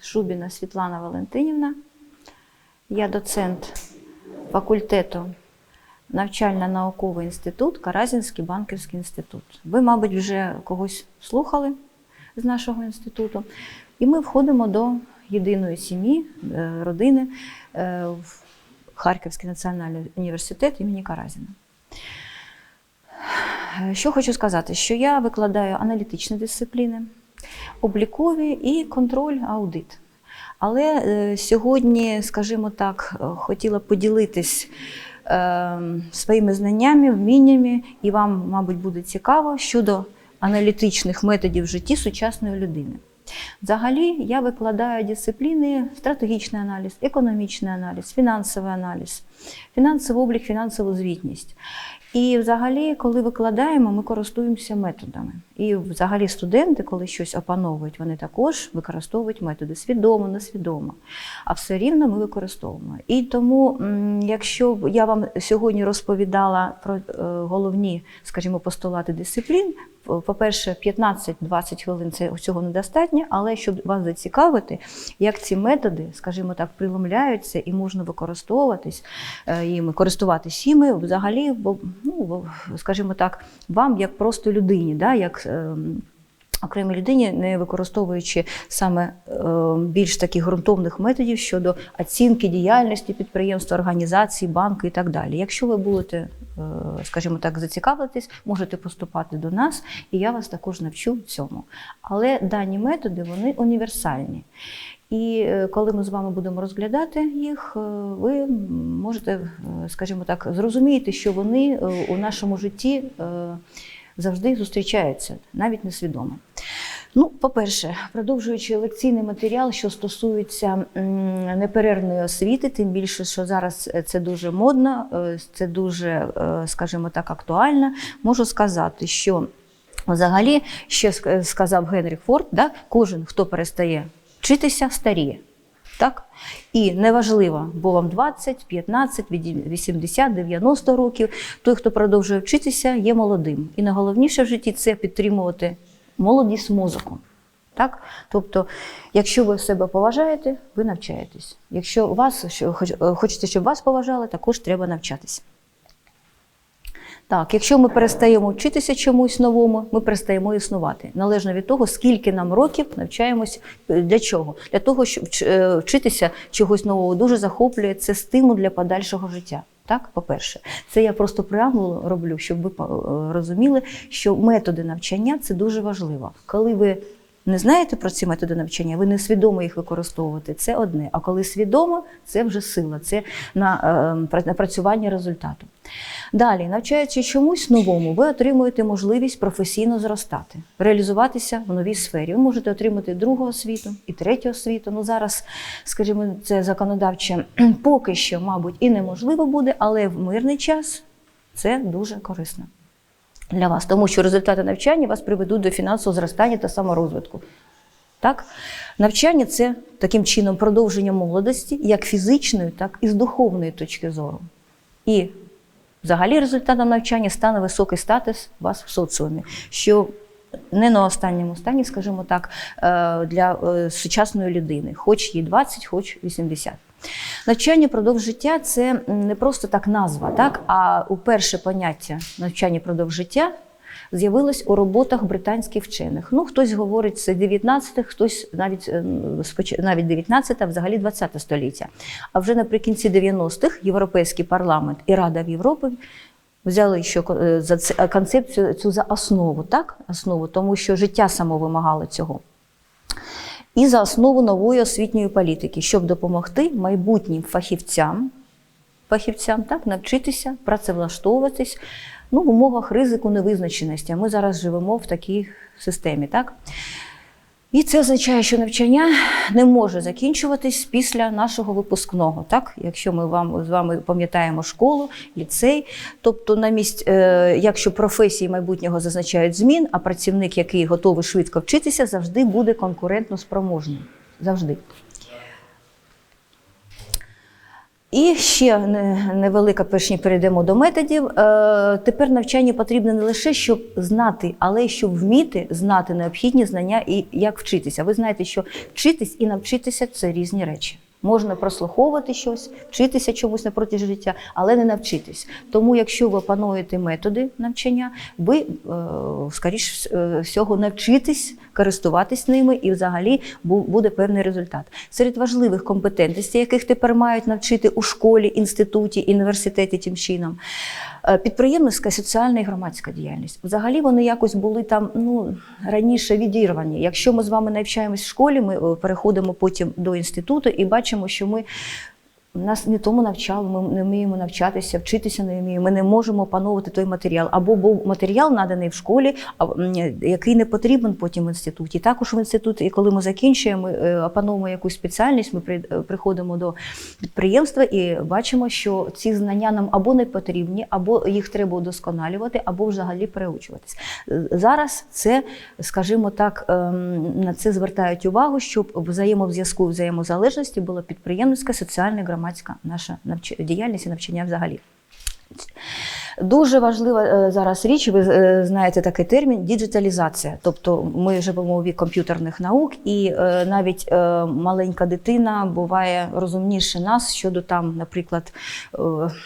Шубіна Світлана Валентинівна. Я доцент факультету навчально-науковий інститут, Каразінський банківський інститут. Ви, мабуть, вже когось слухали з нашого інституту. І ми входимо до єдиної сім'ї, е, родини е, в Харківський національний університет імені Каразіна. Що хочу сказати, що я викладаю аналітичні дисципліни, облікові і контроль аудит. Але е, сьогодні, скажімо так, е, хотіла поділитись е, своїми знаннями, вміннями, і вам, мабуть, буде цікаво щодо аналітичних методів в житті сучасної людини. Взагалі, я викладаю дисципліни стратегічний аналіз, економічний аналіз, фінансовий аналіз, фінансовий облік, фінансову звітність. І взагалі, коли викладаємо, ми користуємося методами. І взагалі студенти, коли щось опановують, вони також використовують методи свідомо, несвідомо. А все рівно ми використовуємо. І тому, якщо б я вам сьогодні розповідала про е, головні, скажімо, постулати дисциплін, по-перше, 15-20 хвилин це цього недостатньо, але щоб вас зацікавити, як ці методи, скажімо так, приломляються і можна використовуватись е, їми, користуватись їми взагалі, ну, скажімо так, вам як просто людині, да, як ем, окремій людині, не використовуючи саме е, більш таких ґрунтовних методів щодо оцінки діяльності підприємства, організації, банку і так далі. Якщо ви будете, е, скажімо так, зацікавитись, можете поступати до нас, і я вас також навчу в цьому. Але дані методи вони універсальні. І е, коли ми з вами будемо розглядати їх, ви можете, скажімо так, зрозуміти, що вони у нашому житті завжди зустрічаються, навіть несвідомо. Ну, по-перше, продовжуючи лекційний матеріал, що стосується неперервної освіти, тим більше, що зараз це дуже модно, е, це дуже, е, скажімо так, актуально, можу сказати, що взагалі, ще сказав Генріх Форд, да, кожен, хто перестає вчитися, старіє. Так? І неважливо, бо вам 20, 15, 80, 90 років. Той, хто продовжує вчитися, є молодим. І найголовніше в житті це підтримувати молодість мозку. Так? Тобто, якщо ви себе поважаєте, ви навчаєтесь. Якщо вас е, хочете, щоб вас поважали, також треба навчатися. Так, якщо ми перестаємо вчитися чомусь новому, ми перестаємо існувати. Належно від того, скільки нам років навчаємось е, для чого? Для того, щоб е, вчитися чогось нового дуже захоплює це стимул для подальшого життя. Так, по-перше, це я просто преамбулу роблю, щоб ви е, розуміли, що методи навчання це дуже важливо. Коли ви не знаєте про ці методи навчання, ви не свідомо їх використовуєте. Це одне. А коли свідомо, це вже сила, це на е, пра- напрацювання результату. Далі, навчаючи чомусь новому, ви отримуєте можливість професійно зростати, реалізуватися в новій сфері. Ви можете отримати другу освіту і третю освіту. Ну зараз, скажімо, це законодавче поки що, мабуть, і неможливо буде, але в мирний час це дуже корисно для вас, тому що результати навчання вас приведуть до фінансового зростання та саморозвитку. Так? Навчання це таким чином продовження молодості, як фізичної, так і з духовної точки зору. І взагалі результатом навчання стане високий статус вас в соціумі, що не на останньому стані, скажімо так, е, для е, сучасної людини, хоч їй 20, хоч 80. Навчання продовж життя це не просто так назва, так? а уперше поняття навчання продовж життя з'явилось у роботах британських вчених. Ну, хтось говорить, це 19, хтось навіть, е, навіть 19, а взагалі 20 століття. А вже наприкінці 90-х Європейський парламент і Рада в Європі взяли що е, за це концепцію цю за основу, так? Основу, тому що життя само вимагало цього. І за основу нової освітньої політики, щоб допомогти майбутнім фахівцям, фахівцям так, навчитися працевлаштовуватись ну, в умовах ризику невизначеності. Ми зараз живемо в такій системі. Так? І це означає, що навчання не може закінчуватись після нашого випускного, так? Якщо ми вам з вами пам'ятаємо школу, ліцей, тобто на місць, е, якщо професії майбутнього зазначають змін, а працівник, який готовий швидко вчитися, завжди буде конкурентно спроможним. Завжди. І ще невелика, перш ніж перейдемо до методів. Е, Тепер навчання потрібно не лише щоб знати, але й щоб вміти знати необхідні знання і як вчитися. Ви знаєте, що вчитись і навчитися це різні речі. Можна прослуховувати щось, вчитися чомусь на протязі життя, але не навчитись. Тому, якщо ви опануєте методи навчання, ви, е, скоріш е, всього, навчитесь користуватись ними і взагалі буде певний результат. Серед важливих компетентностей, яких тепер мають навчити у школі, інституті, університеті тим чином, підприємницька, соціальна і громадська діяльність. Взагалі вони якось були там ну, раніше відірвані. Якщо ми з вами навчаємось в школі, ми е, переходимо потім до інституту і бачимо, що ми. Нас не тому навчали, ми не вміємо навчатися, вчитися не вміємо. Ми не можемо опановувати той матеріал. Або був матеріал наданий в школі, який не потрібен потім в інституті. Також в інституті, коли ми закінчуємо, ми е, опановуємо якусь спеціальність, ми е, приходимо до підприємства і бачимо, що ці знання нам або не потрібні, або їх треба удосконалювати, або взагалі переучуватись. Е, Зараз це, скажімо так, ем, на це звертають увагу, щоб взаємозв'язку, взаємозалежності була підприємницька, соціальна, і громадська наша діяльність і навчання взагалі. Дуже важлива е, зараз річ, ви е, знаєте такий термін діджиталізація. Тобто ми живемо у вік комп'ютерних наук, і е, навіть маленька дитина буває розумніше нас щодо там, наприклад,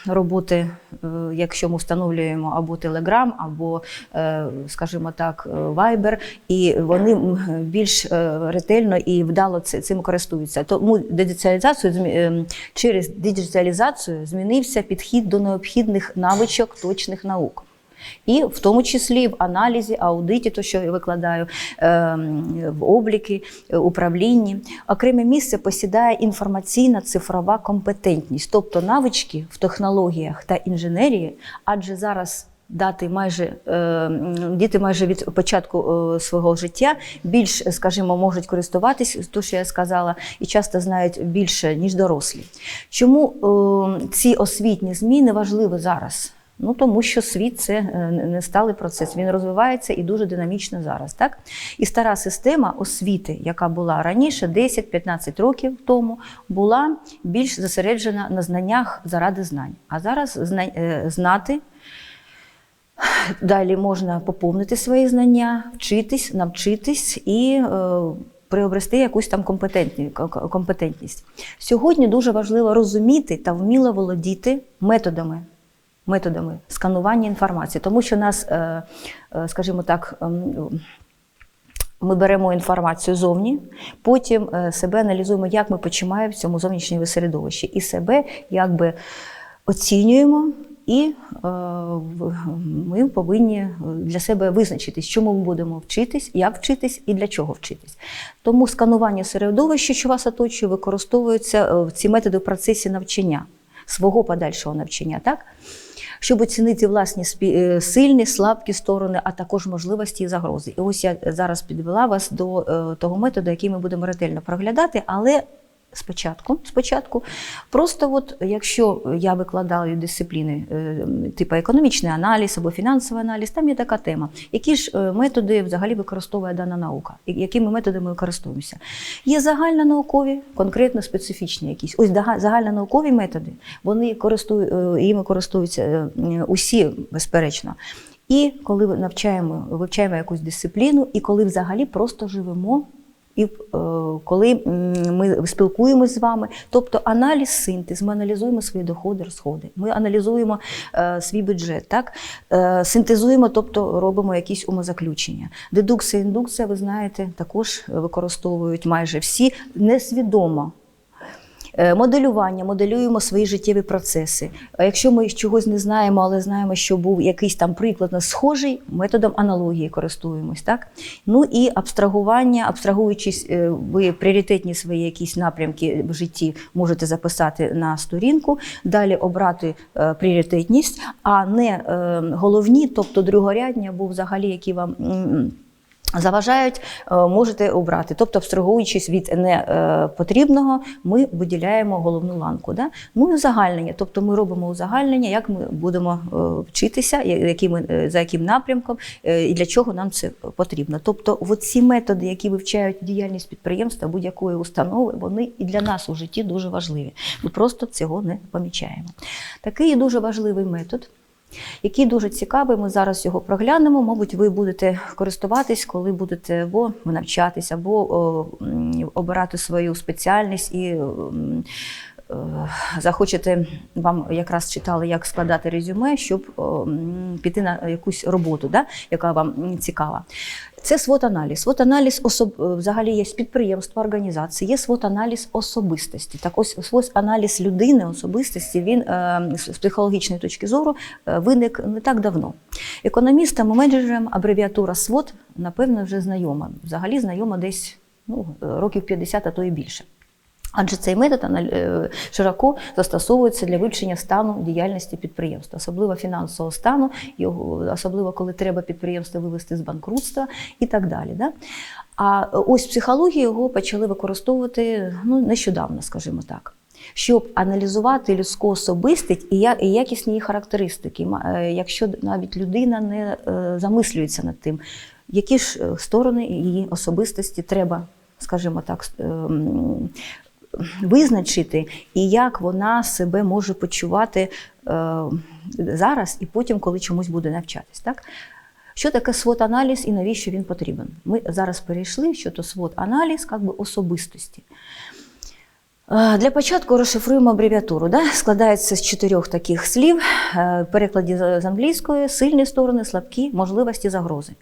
роботи, якщо ми встановлюємо або Telegram, або, скажімо так, Viber, і вони більш ретельно і вдало цим користуються. Тому діджиталізацію ем, через діджиталізацію змінився підхід до необхідних навичок точних наук. І в тому числі в аналізі, аудиті, то що я викладаю, ем, в обліки, е, управлінні. Окреме місце посідає інформаційна цифрова компетентність, тобто навички в технологіях та інженерії, адже зараз. Дати майже діти майже від початку е, свого життя більш, скажімо, можуть користуватись, то що я сказала, і часто знають більше ніж дорослі. Чому е, ці освітні зміни важливі зараз? Ну тому що світ це е, не сталий процес. Він розвивається і дуже динамічно зараз. Так і стара система освіти, яка була раніше, 10-15 років тому, була більш зосереджена на знаннях заради знань. А зараз е, знати. Далі можна поповнити свої знання, вчитись, навчитись і е, приобрести якусь там компетентність. Сьогодні дуже важливо розуміти та вміло володіти методами. Методами сканування інформації, тому що нас, е, е, скажімо так, ем, ми беремо інформацію зовні, потім е, себе аналізуємо, як ми почуваємо в цьому зовнішньому середовищі, і себе якби оцінюємо, і е, ми повинні для себе визначитись, чому ми будемо вчитись, як вчитись і для чого вчитись. Тому сканування середовища, що вас оточує, використовуються ці методи в процесі навчання, свого подальшого навчання. Так? Щоб оцінити власні спі- е, сильні, слабкі сторони, а також можливості і загрози. І ось я зараз підвела вас до е, того методу, який ми будемо ретельно проглядати, але. Спочатку, спочатку, просто от якщо я викладаю дисципліни е, типу економічний аналіз або фінансовий аналіз, там є така тема. Які ж е, методи взагалі використовує дана наука? Якими методами ми користуємося? Є загальнонаукові, конкретно специфічні якісь. Ось загальнонаукові методи, вони користують, е, їми користуються усі, безперечно. І коли навчаємо, вивчаємо якусь дисципліну, і коли взагалі просто живемо. І е, коли ми спілкуємось з вами, тобто аналіз, синтез, ми аналізуємо свої доходи, розходи, ми аналізуємо е, свій бюджет, так? Е, синтезуємо, тобто робимо якісь умозаключення. Дедукція, індукція, ви знаєте, також використовують майже всі несвідомо. Е, Моделювання, моделюємо свої життєві процеси. А якщо ми чогось не знаємо, але знаємо, що був якийсь там приклад на схожий, методом аналогії користуємось. Так? Ну і абстрагування, абстрагуючись, е, ви пріоритетні свої якісь напрямки в житті можете записати на сторінку, далі обрати е, пріоритетність, а не головні, тобто другорядні, або взагалі, які вам. Заважають, е, можете обрати. Тобто, абстрагуючись від непотрібного, ми виділяємо головну ланку. Да? Ну і узагальнення. Тобто ми робимо узагальнення, як ми будемо е, вчитися, я- які ми, е, за яким напрямком е, і для чого нам це потрібно. Тобто, ці методи, які вивчають діяльність підприємства будь-якої установи, вони і для нас у житті дуже важливі. Ми просто цього не помічаємо. Такий дуже важливий метод який дуже цікавий. Ми зараз його проглянемо. Мабуть, ви будете користуватись, коли будете або навчатися, або обирати свою спеціальність і. Е, Захочете вам якраз читали, як складати резюме, щоб піти на якусь роботу, да, яка вам цікава. Це свот-аналіз. Свот-аналіз особ... е, взагалі є підприємства, організації, є свот-аналіз особистості. Так ось свот-аналіз людини, особистості, він е, з психологічної точки зору е, виник не так давно. Економістам і менеджерам абревіатура СВОТ, напевно, вже знайома. Взагалі знайома десь ну, років 50, а то і більше. Адже цей метод е, широко застосовується для вивчення стану діяльності підприємства, особливо фінансового стану, особливо коли треба підприємство вивести з банкрутства і так далі. Да? А ось в психології його почали використовувати ну, нещодавно, скажімо так. Щоб аналізувати людську особистість і якісні її характеристики, е, якщо навіть людина не е, замислюється над тим, які ж сторони її особистості треба, скажімо так, визначити, і як вона себе може почувати е, зараз і потім, коли чомусь буде навчатись. Так? Що таке свот-аналіз і навіщо він потрібен? Ми зараз перейшли, що то свот-аналіз як би, особистості. Е, Для початку розшифруємо абревіатуру. Да? Складається з чотирьох таких слів. Е, В перекладі з з англійської сильні сторони, слабкі, можливості, загрози.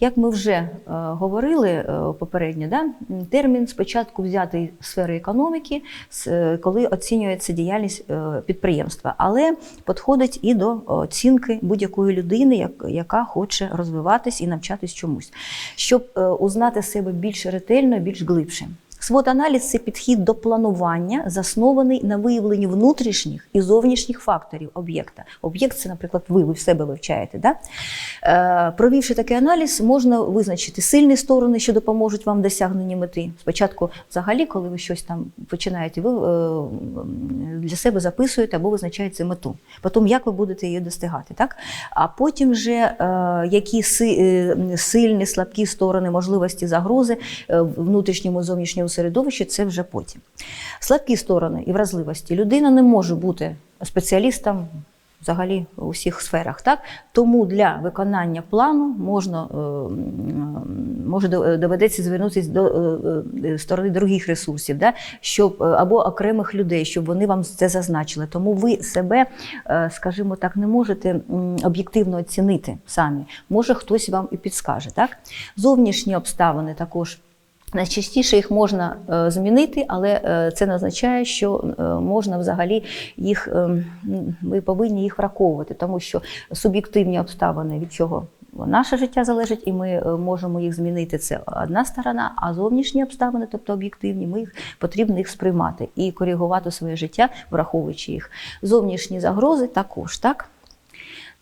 Як ми вже е, говорили е, попередньо, да? термін спочатку взятий з сфери економіки, е, коли оцінюється діяльність підприємства, але підходить і до оцінки будь-якої людини, як- яка хоче розвиватись і навчатись чомусь, щоб узнати себе більш ретельно, більш глибше. Свот-аналіз це підхід до планування, заснований на виявленні внутрішніх і зовнішніх факторів об'єкта. Об'єкт це, наприклад, ви, ви в себе вивчаєте. Да? Е, провівши такий аналіз, можна визначити сильні сторони, що допоможуть вам досягненні мети. Спочатку, взагалі, коли ви щось там починаєте, ви е, для себе записуєте або визначаєте мету. Потім, як ви будете її достигати. Так? А потім вже е, які си- е, сильні, слабкі сторони, можливості, загрози е, внутрішньому зовнішньому середовищі, це вже потім. Слабкі сторони і вразливості. Людина не може бути спеціалістом взагалі у всіх сферах. Так? Тому для виконання плану можна, е, може доведеться звернутися до е, е, сторони других ресурсів, да? щоб, або окремих людей, щоб вони вам це зазначили. Тому ви себе, скажімо так, не можете об'єктивно оцінити самі. Може, хтось вам і підскаже. Так? Зовнішні обставини також. Найчастіше їх можна е, змінити, але е, це не означає, що е, можна взагалі їх, м, ви повинні їх враховувати, тому що суб'єктивні обставини від чого наше життя залежить, і ми можемо їх змінити. Це одна сторона, а зовнішні обставини, тобто об'єктивні, ми їх потрібно їх сприймати і коригувати своє життя, враховуючи їх. Зовнішні загрози також так.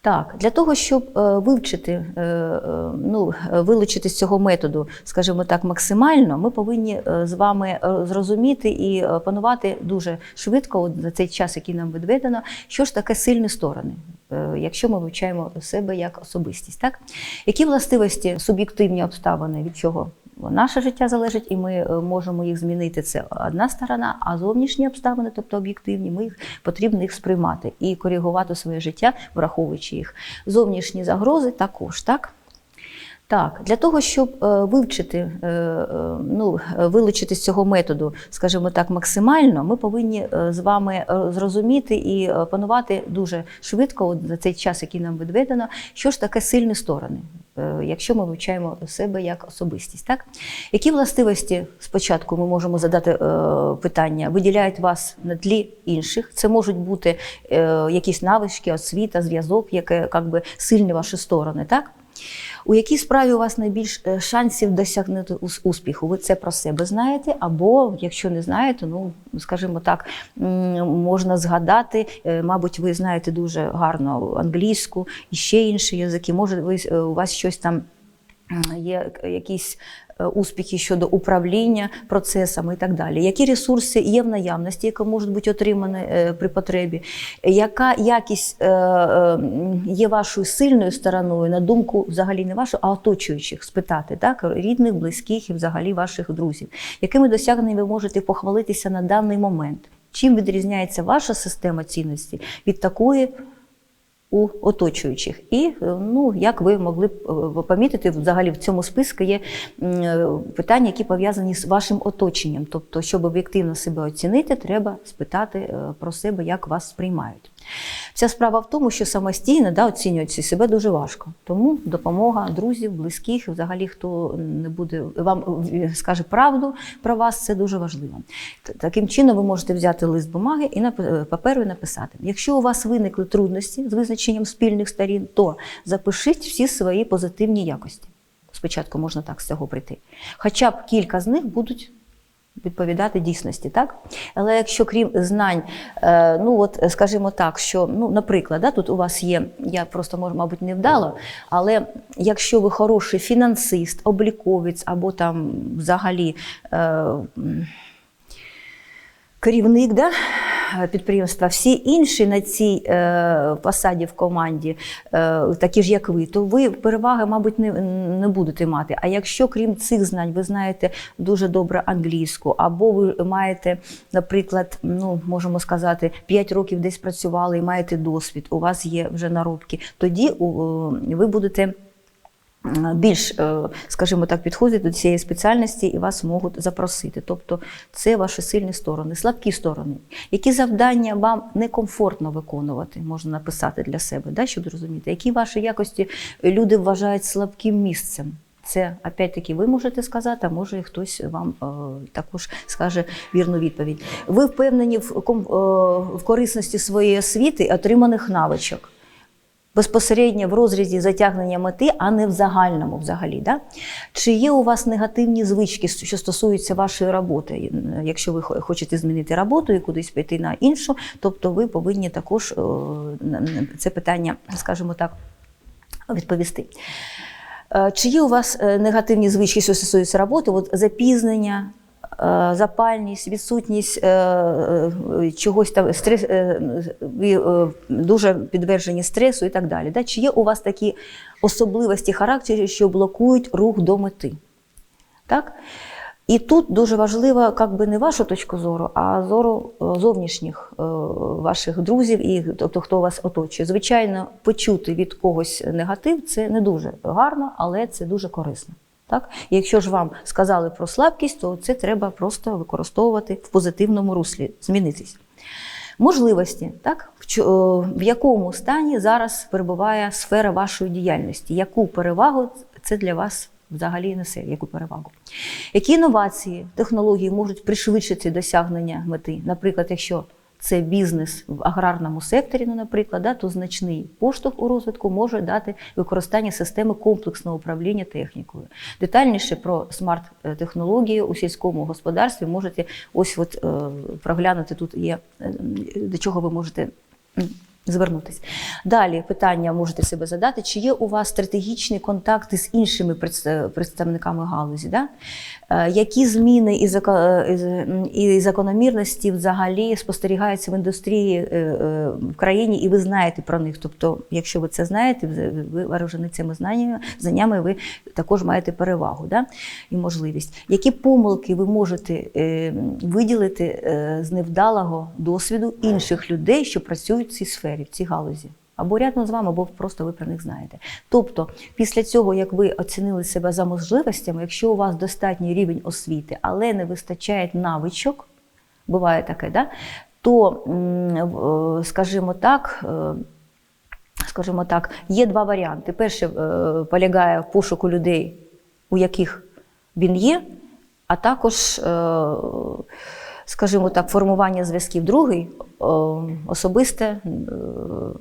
Так, для того, щоб е, вивчити, е, е, ну, вилучити з цього методу, скажімо так, максимально, ми повинні з вами зрозуміти і панувати дуже швидко, за цей час, який нам відведено, що ж таке сильні сторони, якщо ми вивчаємо себе як особистість. Так? Які властивості, суб'єктивні обставини, від чого наше життя залежить, і ми е, можемо їх змінити. Це одна сторона, а зовнішні обставини, тобто об'єктивні, ми їх потрібно їх сприймати і коригувати своє життя, враховуючи їх. Зовнішні загрози також, так? Так, для того, щоб е, вивчити, е, ну, вилучити з цього методу, скажімо так, максимально, ми повинні з вами зрозуміти і е, панувати дуже швидко, за цей час, який нам відведено, що ж таке сильні сторони, якщо ми вивчаємо себе як особистість. Так? Які властивості спочатку ми можемо задати е, питання, виділяють вас на тлі інших? Це можуть бути е, якісь навички, освіта, зв'язок, яке якби сильні ваші сторони. Так? У якій справі у вас найбільш е, шансів досягнути успіху? Ви це про себе знаєте? Або, якщо не знаєте, ну скажімо так, можна згадати, е, мабуть, ви знаєте дуже гарно англійську і ще інші язики. Може, ви е, у вас щось там. є якісь успіхи щодо управління процесами і так далі. Які ресурси є в наявності, які можуть бути отримані е, при потребі? Яка якість е, е, є вашою сильною стороною, на думку взагалі не вашу, а оточуючих спитати, так? рідних, близьких і взагалі ваших друзів? Якими досягненнями ви можете похвалитися на даний момент? Чим відрізняється ваша система цінностей від такої у оточуючих. І е, ну, як ви могли б е, помітити, взагалі в цьому списку є е, питання, які пов'язані з вашим оточенням. Тобто, щоб об'єктивно себе оцінити, треба спитати про себе, як вас сприймають. Вся справа в тому, що самостійно да, оцінювати себе дуже важко. Тому допомога друзів, близьких, взагалі хто не буде вам е, скаже правду про вас, це дуже важливо. Таким чином, ви можете взяти лист бумаги і напи- е, паперу написати. Якщо у вас виникли трудності з визначенням спільних сторін, то запишіть всі свої позитивні якості. Спочатку можна так з цього прийти. Хоча б кілька з них будуть відповідати дійсності, так? Але якщо крім знань, е, ну от скажімо так, що, ну, наприклад, да, тут у вас є, я просто мабуть, не вдала, але якщо ви хороший фінансист, обліковець або там взагалі. Е, керівник да, підприємства, всі інші на цій е, посаді в команді, е, такі ж як ви, то ви переваги, мабуть, не, не будете мати. А якщо крім цих знань ви знаєте дуже добре англійську, або ви маєте, наприклад, ну можемо сказати, 5 років десь працювали і маєте досвід, у вас є вже наробки, тоді ви будете більш, е, скажімо так, підходить до цієї спеціальності і вас можуть запросити. Тобто це ваші сильні сторони, слабкі сторони. Які завдання вам некомфортно виконувати, можна написати для себе, да, щоб зрозуміти, які ваші якості люди вважають слабким місцем. Це опять-таки ви можете сказати, а може хтось вам е, також скаже вірну відповідь. Ви впевнені в, е, в корисності своєї освіти і отриманих навичок безпосередньо в розрізі затягнення мети, а не в загальному взагалі. Да? Чи є у вас негативні звички, що стосуються вашої роботи? Якщо ви хочете змінити роботу і кудись піти на іншу, тобто ви повинні також е, це питання, скажімо так, відповісти. Е, Чи є у вас е, негативні звички, що стосуються роботи? От запізнення, запальність, відсутність е, е, чогось там стрес, е, ви е, дуже підтверджені стресу і так далі. Да? Чи є у вас такі особливості характеру, що блокують рух до мети? Так? І тут дуже важливо, як би не вашу точку зору, а зору е, зовнішніх е, ваших друзів, і тобто хто вас оточує. Звичайно, почути від когось негатив це не дуже гарно, але це дуже корисно. Так? Якщо ж вам сказали про слабкість, то це треба просто використовувати в позитивному руслі, змінитись. Можливості, так? В в якому стані зараз перебуває сфера вашої діяльності? Яку перевагу це для вас взагалі несе? Яку перевагу? Які інновації, технології можуть пришвидшити досягнення мети? Наприклад, якщо це бізнес в аграрному секторі, ну, наприклад, да, то значний поштовх у розвитку може дати використання системи комплексного управління технікою. Детальніше про смарт-технології у сільському господарстві можете ось от, е, проглянути. Тут є е, до чого ви можете м, звернутись. Далі питання можете себе задати, чи є у вас стратегічні контакти з іншими представниками галузі? Да? Е, Які зміни е, і закономірності взагалі спостерігаються в індустрії е, в країні, і ви знаєте про них? Тобто, якщо ви це знаєте, ви- вооружені цими знаннями, знаннями, ви також маєте перевагу да? і можливість. Які помилки ви можете виділити з невдалого досвіду інших людей, що працюють в цій сфері, в цій галузі? Або рядом з вами, або просто ви про них знаєте. Тобто, після цього, як ви оцінили себе за можливостями, якщо у вас достатній рівень освіти, але не вистачає навичок, буває таке, да? то, е, скажімо так, е, скажімо так, є два варіанти. Перший е, полягає в пошуку людей, у яких він є, а також, скажімо так, формування зв'язків. Другий особисте е,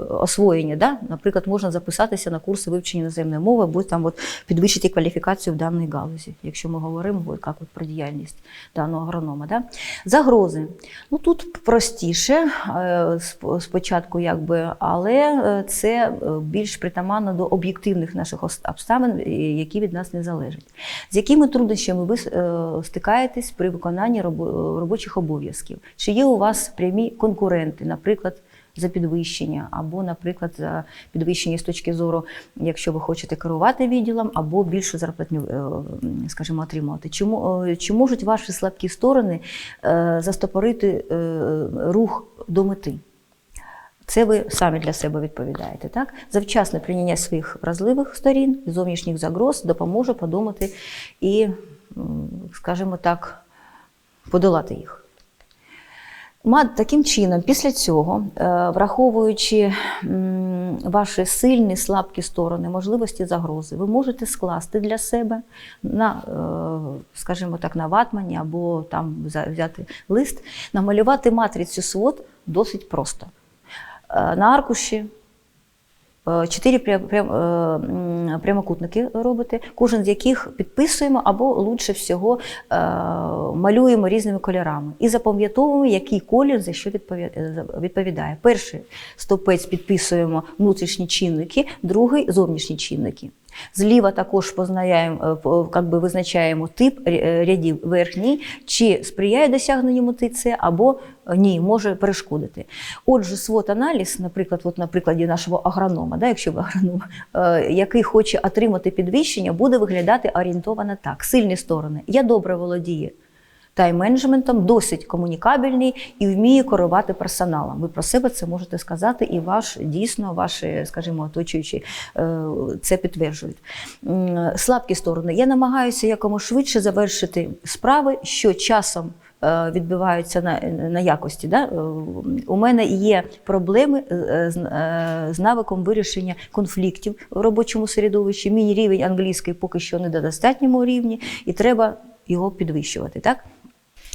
освоєння. Да? Наприклад, можна записатися на курси вивчення іноземної мови, або там от підвищити кваліфікацію в даній галузі, якщо ми говоримо от, як от про діяльність даного агронома. Да? Загрози. Ну тут простіше е, спочатку, якби, але е, це е, більш притаманно до об'єктивних наших обставин, е, які від нас не залежать. З якими труднощами ви е, стикаєтесь при виконанні робочих обов'язків? Чи є у вас прямі конкуренти, наприклад, за підвищення, або, наприклад, за підвищення з точки зору, якщо ви хочете керувати відділом, або більшу зарплатню, е, скажімо, отримувати? Чому, е, чи можуть ваші слабкі сторони е, застопорити рух до мети? Це ви самі для себе відповідаєте. Так? Завчасне прийняття своїх вразливих сторін, зовнішніх загроз допоможе подумати і, скажімо так, подолати їх. Таким чином, після цього, е, враховуючи ваші сильні, слабкі сторони, можливості загрози, ви можете скласти для себе на, е, скажімо так, на ватмані або там взяти лист, намалювати матрицю свод досить просто. Е, На аркуші чотири пря- прям- е, прямокутники робите, кожен з яких підписуємо або лучше всього е, малюємо різними кольорами і запам'ятовуємо, який колір за що е, відповідає. Перший стовпець підписуємо внутрішні чинники, другий зовнішні чинники. Зліва також познаємо, е, би визначаємо тип е, рядів верхній, чи сприяє досягненню мети або е, ні, може перешкодити. Отже, свот аналіз, наприклад, от на прикладі нашого агронома, да, якщо ви агроном, який хоче отримати підвищення, буде виглядати орієнтовано так. Сильні сторони. Я добре володію тайм-менеджментом, досить комунікабельний і вміє керувати персоналом. Ви про себе це можете сказати, і ваш дійсно, ваші, скажімо, оточуючі е, це підтверджують. Слабкі сторони. Я намагаюся якомога швидше завершити справи, що часом. е, Відбиваються на, на якості. Да? Е, У мене є проблеми з, з навиком вирішення конфліктів в робочому середовищі. Мій рівень англійської поки що не на достатньому рівні, і треба його підвищувати. Так?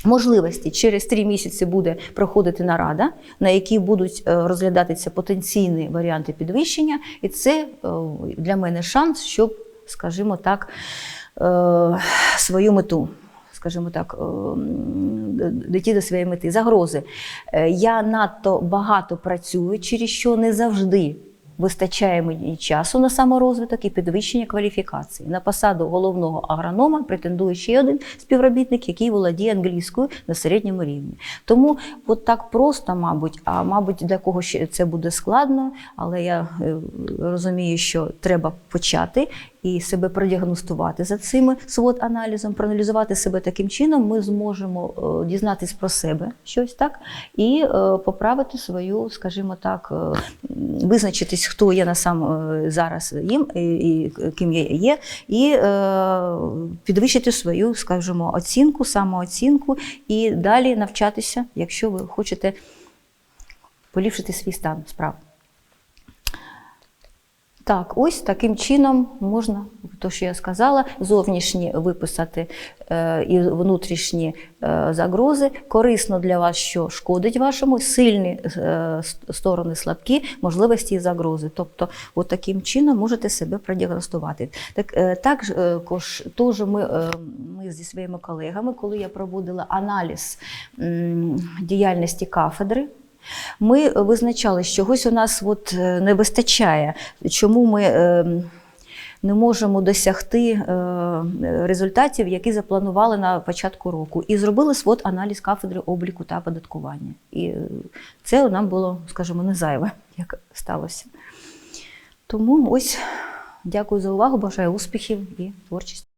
Можливості через три місяці буде проходити нарада, на якій будуть е, розглядатися потенційні варіанти підвищення, і це е, для мене шанс, щоб, скажімо так, е, свою мету. Скажімо так, дійти до своєї мети. Загрози. Я надто багато працюю, через що не завжди вистачає мені часу на саморозвиток і підвищення кваліфікації. На посаду головного агронома претендує ще один співробітник, який володіє англійською на середньому рівні. Тому от так просто, мабуть, а мабуть, для кого ще це буде складно, але я е, розумію, що треба почати і себе продіагностувати за цими свод аналізом, проаналізувати себе таким чином, ми зможемо е, дізнатись про себе щось так і е, поправити свою, скажімо так, е, визначитись, хто я на сам зараз їм і, ким я є, і підвищити свою, скажімо, оцінку, самооцінку і далі навчатися, якщо ви хочете поліпшити свій стан справ. Так, ось таким чином можна, то що я сказала, зовнішні виписати е, і внутрішні е, загрози. Корисно для вас, що шкодить вашому, сильні е, сторони слабкі, можливості і загрози. Тобто, от таким чином можете себе продіагностувати. Так, е, також теж ми, е, ми зі своїми колегами, коли я проводила аналіз м, діяльності кафедри. Ми визначали, що чогось у нас от е, не вистачає, чому ми е, не можемо досягти е, результатів, які запланували на початку року. І зробили свод аналіз кафедри обліку та оподаткування. І це нам було, скажімо, не зайве, як сталося. Тому ось дякую за увагу, бажаю успіхів і творчості.